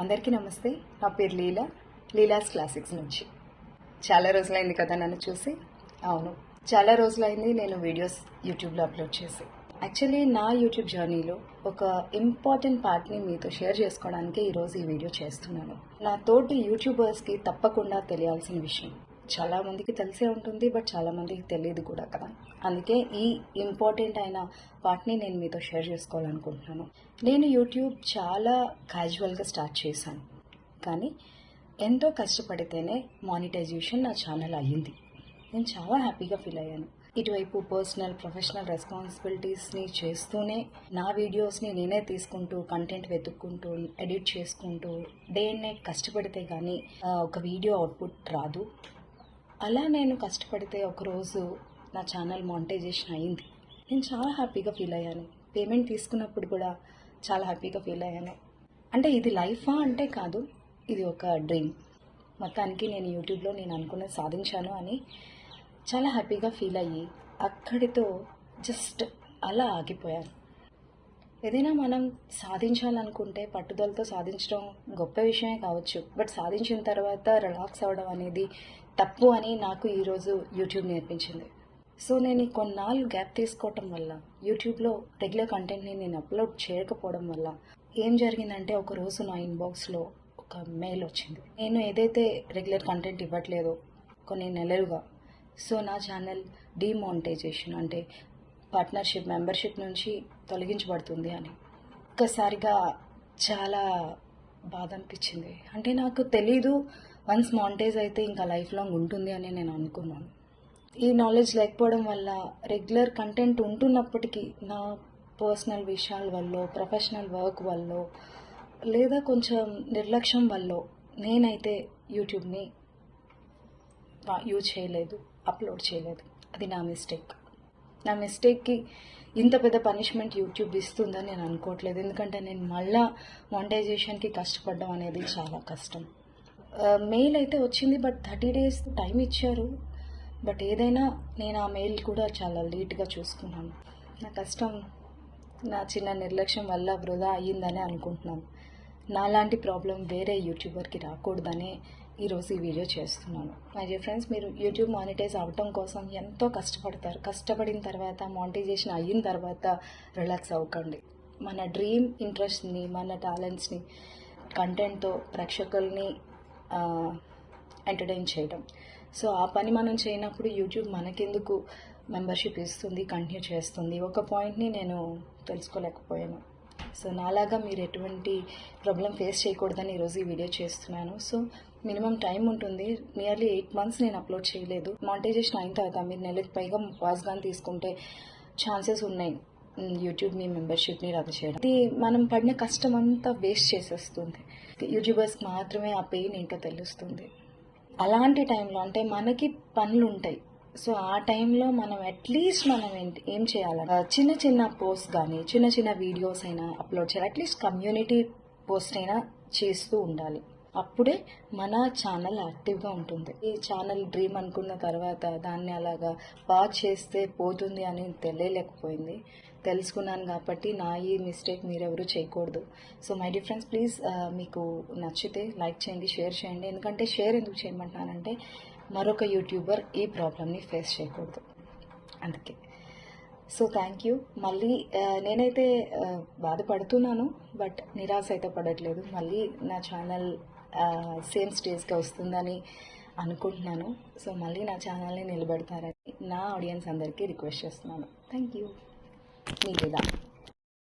అందరికీ నమస్తే. నా పేరు లీలా. లీలాస్ క్లాసిక్స్ నుంచి. చాలా రోజులైంది కదా నన్ను చూసి? అవును. చాలా రోజులైంది నేను వీడియోస్ యూట్యూబ్లో అప్లోడ్ చేసి. యాక్చువల్లీ నా యూట్యూబ్ జర్నీలో ఒక ఇంపార్టెంట్ పార్ట్ని మీతో షేర్ చేసుకోవడానికి ఈరోజు ఈ వీడియో చేస్తున్నాను. నా తోటి యూట్యూబర్స్కి తప్పకుండా తెలియాల్సిన విషయం. చాలా మందికి తెలిసే ఉంటుంది బట్ చాలా మందికి తెలియదు కూడా కదా. అందుకే ఈ ఇంపార్టెంట్ అయిన వాటిని నేను మీతో షేర్ చేసుకోవాలనుకుంటున్నాను. నేను యూట్యూబ్ చాలా క్యాజువల్గా స్టార్ట్ చేశాను. కానీ ఎంతో కష్టపడితేనే మానిటైజేషన్ నా ఛానల్ అయ్యింది. నేను చాలా హ్యాపీగా ఫీల్ అయ్యాను. ఇటువైపు పర్సనల్ ప్రొఫెషనల్ రెస్పాన్సిబిలిటీస్ని చేస్తూనే నా వీడియోస్ని నేనే తీసుకుంటూ కంటెంట్ వెతుక్కుంటూ ఎడిట్ చేసుకుంటూ డే అండ్ నైట్ కష్టపడితే కానీ ఒక వీడియో అవుట్పుట్ రాదు. అలా నేను కష్టపడితే ఒకరోజు నా ఛానల్ మానిటైజేషన్ అయింది. నేను చాలా హ్యాపీగా ఫీల్ అయ్యాను. పేమెంట్ తీసుకున్నప్పుడు కూడా చాలా హ్యాపీగా ఫీల్ అయ్యాను. అంటే ఇది లైఫా అంటే కాదు ఇది ఒక డ్రీమ్. మొత్తానికి నేను యూట్యూబ్లో నేను అనుకున్నది సాధించాను అని చాలా హ్యాపీగా ఫీల్ అయ్యి అక్కడితో జస్ట్ అలా ఆగిపోయాను. ఏదైనా మనం సాధించాలనుకుంటే పట్టుదలతో సాధించడం గొప్ప విషయమే కావచ్చు. బట్ సాధించిన తర్వాత రిలాక్స్ అవ్వడం అనేది తప్పు అని నాకు ఈరోజు యూట్యూబ్ నేర్పించింది. సో నేను కొన్నాళ్ళు గ్యాప్ తీసుకోవటం వల్ల యూట్యూబ్లో రెగ్యులర్ కంటెంట్ని నేను అప్లోడ్ చేయకపోవడం వల్ల ఏం జరిగిందంటే ఒక రోజు నా ఇన్బాక్స్లో ఒక మెయిల్ వచ్చింది. నేను ఏదైతే రెగ్యులర్ కంటెంట్ ఇవ్వట్లేదో కొన్ని నెలలుగా సో నా ఛానల్ డిమానిటైజేషన్ అంటే పార్ట్నర్షిప్ మెంబర్షిప్ నుంచి తొలగించబడుతుంది అని. ఒక్కసారిగా చాలా బాధ అనిపించింది. అంటే నాకు తెలీదు వన్స్ మానిటైజ్ అయితే ఇంకా లైఫ్ లాంగ్ ఉంటుంది అని నేను అనుకున్నాను. ఈ నాలెడ్జ్ లేకపోవడం వల్ల రెగ్యులర్ కంటెంట్ ఉంటున్నప్పటికీ నా పర్సనల్ విషయాల వల్ల ప్రొఫెషనల్ వర్క్ వల్ల లేదా కొంచెం నిర్లక్ష్యం వల్ల నేనైతే యూట్యూబ్ని యూజ్ చేయలేదు అప్లోడ్ చేయలేదు. అది నా మిస్టేక్ నా మిస్టేక్కి ఇంత పెద్ద పనిష్మెంట్ యూట్యూబ్ ఇస్తుందని నేను అనుకోవట్లేదు. ఎందుకంటే నేను మళ్ళా మానిటైజేషన్కి కష్టపడడం అనేది చాలా కష్టం. మెయిల్ అయితే వచ్చింది బట్ థర్టీ డేస్ టైం ఇచ్చారు. బట్ ఏదైనా నేను ఆ మెయిల్ కూడా చాలా లేట్గా చూసుకున్నాను. నా కష్టం నా చిన్న నిర్లక్ష్యం వల్ల వృధా అయ్యిందని అనుకుంటున్నాను. నాలాంటి ప్రాబ్లం వేరే యూట్యూబర్కి రాకూడదనే ఈరోజు ఈ వీడియో చేస్తున్నాను. మై డియర్ ఫ్రెండ్స్ మీరు యూట్యూబ్ మానిటైజ్ అవ్వటం కోసం ఎంతో కష్టపడతారు. కష్టపడిన తర్వాత మానిటైజేషన్ అయిన తర్వాత రిలాక్స్ అవ్వకండి. మన డ్రీమ్ ఇంట్రెస్ట్ని మన టాలెంట్స్ని కంటెంట్తో ప్రేక్షకుల్ని ఎంటర్టైన్ చేయడం సో ఆ పని మనం చేయనప్పుడు యూట్యూబ్ మనకెందుకు మెంబర్షిప్ ఇస్తుంది కంటిన్యూ చేస్తుంది? ఒక పాయింట్ని నేను తెలుసుకోలేకపోయాను. సో నాలాగా మీరు ఎటువంటి ప్రాబ్లం ఫేస్ చేయకూడదని ఈరోజు ఈ వీడియో చేస్తున్నాను. సో మినిమం టైం ఉంటుంది. నియర్లీ ఎయిట్ మంత్స్ నేను అప్లోడ్ చేయలేదు. మానిటైజేషన్ అయిన తర్వాత మీరు నెలకు పైగా పాస్ తీసుకుంటే ఛాన్సెస్ ఉన్నాయి. యూట్యూబ్ని యూట్యూబ్ మీ మెంబర్షిప్ని రద్దు చేయడం. ఇది మనం పడిన కష్టం అంతా వేస్ట్ చేసేస్తుంది. యూట్యూబర్స్కి మాత్రమే ఆ పెయిన్ ఏంటో తెలుస్తుంది. అలాంటి టైంలో అంటే మనకి పనులు ఉంటాయి. సో ఆ టైంలో మనం అట్లీస్ట్ మనం ఏం చేయాలి చిన్న చిన్న పోస్ట్ కానీ చిన్న చిన్న వీడియోస్ అయినా అప్లోడ్ చేయాలి. అట్లీస్ట్ కమ్యూనిటీ పోస్ట్ అయినా చేస్తూ ఉండాలి. అప్పుడే మన ఛానల్ యాక్టివ్గా ఉంటుంది. ఈ ఛానల్ డ్రీమ్ అనుకున్న తర్వాత దాన్ని అలాగా బాగా చేస్తే పోతుంది అని తెలియలేకపోయింది. తెలుసుకున్నాను కాబట్టి నా ఈ మిస్టేక్ మీరెవరు చేయకూడదు. సో మై డిఫరెన్స్ ప్లీజ్ మీకు నచ్చితే లైక్ చేయండి షేర్ చేయండి. ఎందుకంటే షేర్ ఎందుకు చేయమంటున్నానంటే మరొక యూట్యూబర్ ఈ ప్రాబ్లమ్ని ఫేస్ చేయకూడదు. అందుకే. సో థ్యాంక్ యూ మళ్ళీ నేనైతే బాధపడుతున్నాను బట్ నిరాశ అయితే పడట్లేదు. మళ్ళీ నా ఛానల్ సేమ్ స్టేజ్కి వస్తుందని అనుకుంటున్నాను. సో మళ్ళీ నా ఛానల్ని నిలబెడతారని నా ఆడియన్స్ అందరికీ రిక్వెస్ట్ చేస్తున్నాను. Thank you me